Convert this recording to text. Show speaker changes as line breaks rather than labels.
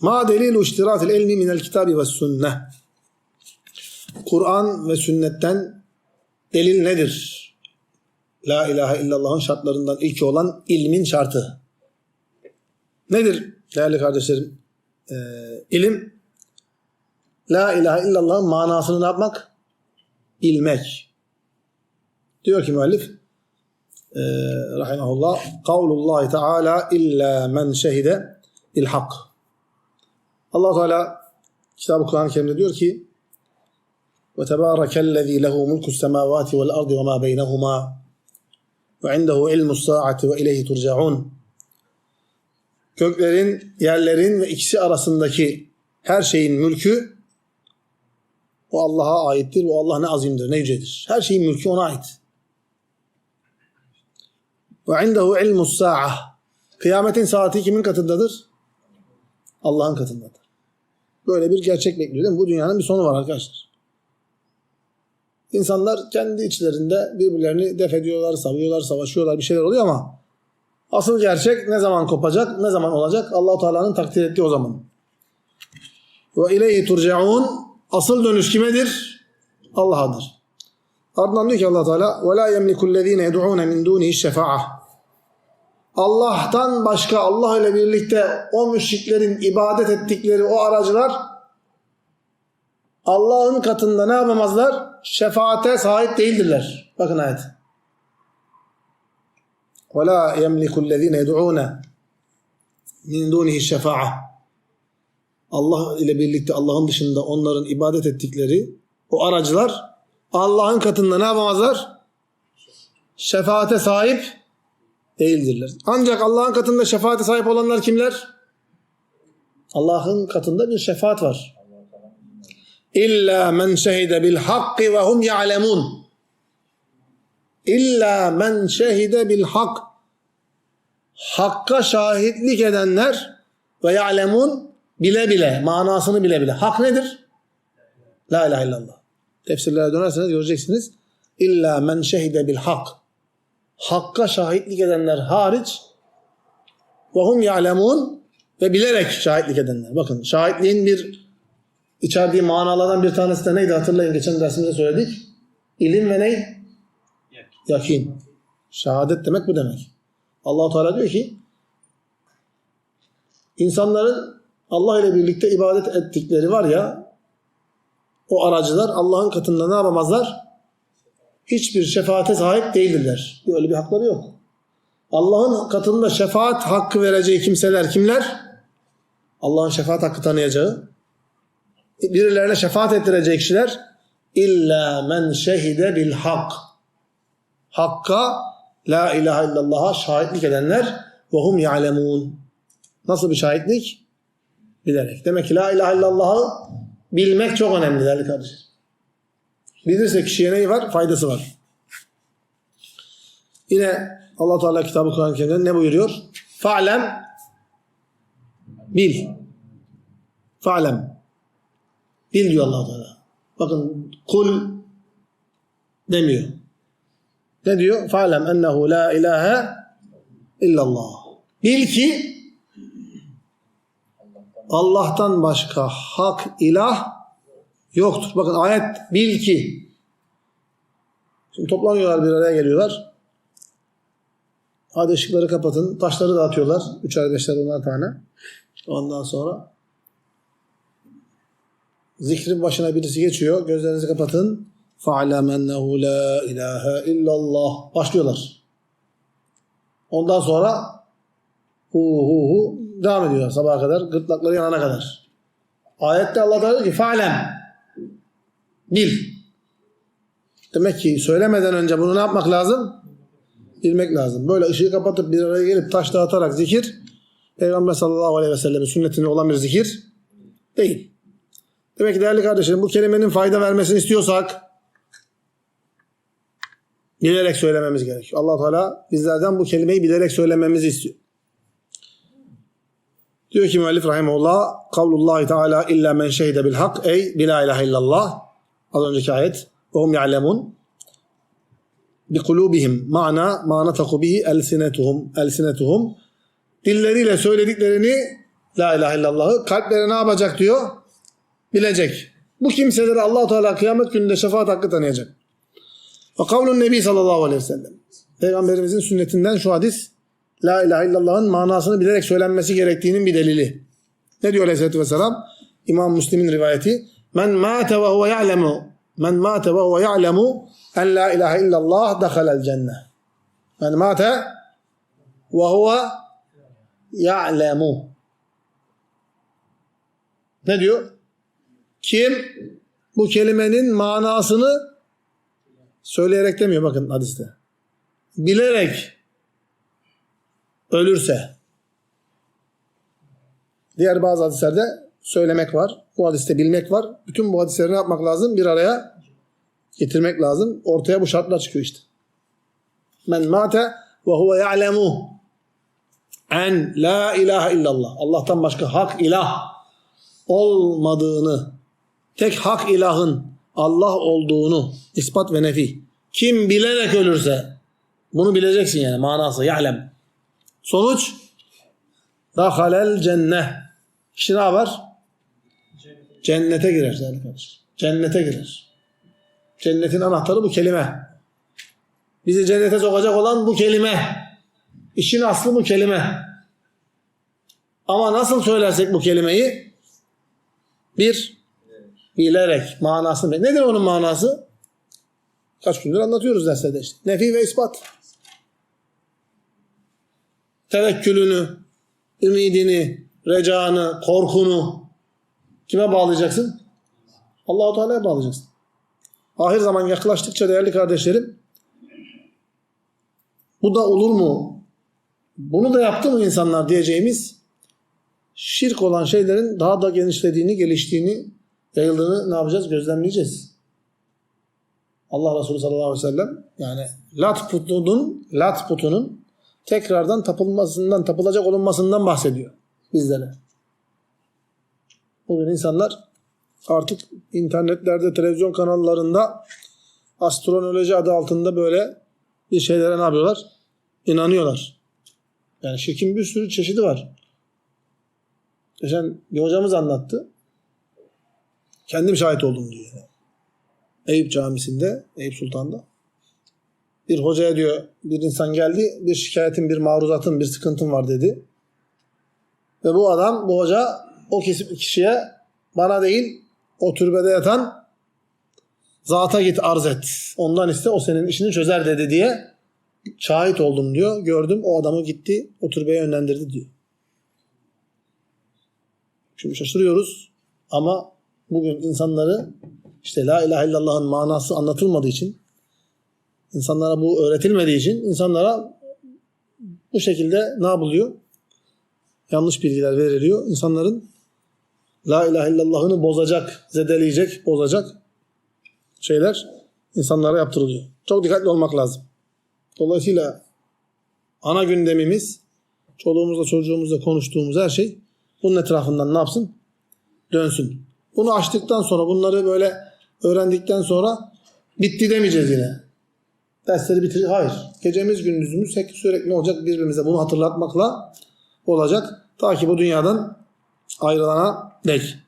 Ma delilu iştiratil ilmi minel kitabi ve sünne. Kur'an ve sünnetten delil nedir? La ilahe illallah'ın şartlarından ilki olan ilmin şartı. Nedir değerli kardeşlerim? Ee, ilim La ilahe illallah'ın manasını ne yapmak? Bilmek. Diyor ki müellif e, rahimahullah kavlullahi teala illa men şehide bil hak. Allah Teala kitabı Kur'an-ı Kerim'de diyor ki ve tebârekellezî lehu mulku semâvâti vel ardı ve mâ beynehumâ ve indehu ilmu saati ve ileyhi turcaun. Göklerin, yerlerin ve ikisi arasındaki her şeyin mülkü o Allah'a aittir. O Allah ne azimdir, ne yücedir. Her şeyin mülkü ona ait. Ve indehu ilmu sa'a. Kıyametin saati kimin katındadır? Allah'ın katındadır. Böyle bir gerçek bekliyor değil mi? Bu dünyanın bir sonu var arkadaşlar. İnsanlar kendi içlerinde birbirlerini def ediyorlar, savuyorlar, savaşıyorlar, bir şeyler oluyor ama asıl gerçek ne zaman kopacak, ne zaman olacak? Allahu Teala'nın takdir ettiği o zaman. Ve ileyhi turcaun asıl dönüş kimedir? Allah'adır. Ardından diyor ki Allah Teala ve la yemlikullezine yed'un min dunihi şefa'a. Allah'tan başka Allah ile birlikte o müşriklerin ibadet ettikleri o aracılar Allah'ın katında ne yapamazlar? Şefaate sahip değildirler. Bakın ayet. وَلَا يَمْلِكُ الَّذ۪ينَ يَدْعُونَ مِنْ دُونِهِ الشَّفَاعَةِ Allah ile birlikte Allah'ın dışında onların ibadet ettikleri o aracılar Allah'ın katında ne yapamazlar? Şefaate sahip değildirler. Ancak Allah'ın katında şefaate sahip olanlar kimler? Allah'ın katında bir şefaat var. İlla men şehide bil hakki ve hum ya'lemun. İlla men şehide bil hak. Hakka şahitlik edenler ve ya'lemun bile bile, manasını bile bile. Hak nedir? La ilahe illallah. Tefsirlere dönerseniz göreceksiniz. İlla men şehide bil hak. Hakka şahitlik edenler hariç ve hum ya'lemun ve bilerek şahitlik edenler. Bakın şahitliğin bir içerdiği manalardan bir tanesi de neydi hatırlayın geçen dersimizde söyledik. İlim ve ney? Yakin. Şehadet demek bu demek. allah Teala diyor ki insanların Allah ile birlikte ibadet ettikleri var ya o aracılar Allah'ın katında ne yapamazlar? Hiçbir şefaate sahip değildirler. Öyle bir hakları yok. Allah'ın katında şefaat hakkı vereceği kimseler kimler? Allah'ın şefaat hakkı tanıyacağı, birilerine şefaat ettirecek kişiler illa men şehide bil hak. Hakka la ilahe illallah'a şahitlik edenler ve hum ya'lemun. Nasıl bir şahitlik? Bilerek. Demek ki la ilahe illallah'ı bilmek çok önemli değerli kardeşler. Bilirse kişiye neyi var? Faydası var. Yine Allah Teala kitabı Kur'an-ı Kerim'de ne buyuruyor? Fa'lem bil. Fa'lem Bil diyor allah Teala. Bakın kul demiyor. Ne diyor? Fa'lem ennehu la ilahe illallah. Bil ki Allah'tan başka hak ilah yoktur. Bakın ayet bil ki. Şimdi toplanıyorlar bir araya geliyorlar. Hadi ışıkları kapatın. Taşları dağıtıyorlar. Üçer beşer onlar tane. Ondan sonra zikrin başına birisi geçiyor. Gözlerinizi kapatın. فَعْلَمْ اَنَّهُ لَا اِلَٰهَ illallah. Başlıyorlar. Ondan sonra hu hu hu devam ediyor sabaha kadar. Gırtlakları yanana kadar. Ayette Allah diyor ki فَعْلَمْ Bil. Demek ki söylemeden önce bunu ne yapmak lazım? Bilmek lazım. Böyle ışığı kapatıp bir araya gelip taş dağıtarak zikir Peygamber sallallahu aleyhi ve sellem'in sünnetinde olan bir zikir değil. Demek ki değerli kardeşlerim bu kelimenin fayda vermesini istiyorsak bilerek söylememiz gerekiyor. allah Teala bizlerden bu kelimeyi bilerek söylememizi istiyor. Diyor ki müellif rahimahullah kavlullahi teala illa men şehide bil hak ey bila ilahe illallah az önceki ayet ya'lemun bi kulubihim mana ma nataku bihi elsinetuhum elsinetuhum dilleriyle söylediklerini La ilahe illallah'ı kalpleri ne yapacak diyor? Bilecek. Bu kimseleri allah Teala kıyamet gününde şefaat hakkı tanıyacak. Ve kavlun Nebi sallallahu aleyhi ve sellem. Peygamberimizin sünnetinden şu hadis La ilahe illallah'ın manasını bilerek söylenmesi gerektiğinin bir delili. Ne diyor aleyhissalatü vesselam? İmam Müslim'in rivayeti. Men mâte ve huve ya'lemu men mâte ve huve ya'lemu en la ilahe illallah dehalel cenne. Men mâte ve huve ya'lemu. Ne diyor? Kim bu kelimenin manasını söyleyerek demiyor bakın hadiste. Bilerek ölürse. Diğer bazı hadislerde söylemek var. Bu hadiste bilmek var. Bütün bu hadisleri ne yapmak lazım? Bir araya getirmek lazım. Ortaya bu şartlar çıkıyor işte. Men mate ve huve ya'lemu en la ilahe illallah. Allah'tan başka hak ilah olmadığını, tek hak ilahın Allah olduğunu ispat ve nefi. Kim bilerek ölürse bunu bileceksin yani manası ya'lem. Sonuç dahalel cenneh. Kişi ne yapar? Cennete girer değerli kardeşler. Cennete girer. Cennetin anahtarı bu kelime. Bizi cennete sokacak olan bu kelime. İşin aslı bu kelime. Ama nasıl söylersek bu kelimeyi? Bir, bilerek manasını. Nedir onun manası? Kaç gündür anlatıyoruz derslerde işte. Nefi ve ispat. Tevekkülünü, ümidini, recanı, korkunu kime bağlayacaksın? Allahu Teala'ya bağlayacaksın. Ahir zaman yaklaştıkça değerli kardeşlerim bu da olur mu? Bunu da yaptı mı insanlar diyeceğimiz şirk olan şeylerin daha da genişlediğini, geliştiğini, yayıldığını ne yapacağız? Gözlemleyeceğiz. Allah Resulü sallallahu aleyhi ve sellem yani lat putunun, lat putunun tekrardan tapılmasından, tapılacak olunmasından bahsediyor bizlere. Bugün insanlar artık internetlerde, televizyon kanallarında astronoloji adı altında böyle bir şeylere ne yapıyorlar? İnanıyorlar. Yani şirkin bir sürü çeşidi var. Geçen bir hocamız anlattı. Kendim şahit oldum diyor. Eyüp Camisi'nde, Eyüp Sultan'da. Bir hocaya diyor, bir insan geldi, bir şikayetin, bir maruzatın, bir sıkıntın var dedi. Ve bu adam, bu hoca o kişiye bana değil, o türbede yatan zata git arz et. Ondan iste, o senin işini çözer dedi diye şahit oldum diyor. Gördüm, o adamı gitti, o türbeye yönlendirdi diyor. Şimdi şaşırıyoruz ama bugün insanları işte la ilahe illallah'ın manası anlatılmadığı için insanlara bu öğretilmediği için insanlara bu şekilde ne yapılıyor? Yanlış bilgiler veriliyor. İnsanların la ilahe illallah'ını bozacak, zedeleyecek, bozacak şeyler insanlara yaptırılıyor. Çok dikkatli olmak lazım. Dolayısıyla ana gündemimiz çoluğumuzla çocuğumuzla konuştuğumuz her şey bunun etrafından ne yapsın? Dönsün. Bunu açtıktan sonra bunları böyle öğrendikten sonra bitti demeyeceğiz yine. Dersleri bitir. Hayır. Gecemiz gündüzümüz sürekli ne olacak? Birbirimize bunu hatırlatmakla olacak. Ta ki bu dünyadan ayrılana dek.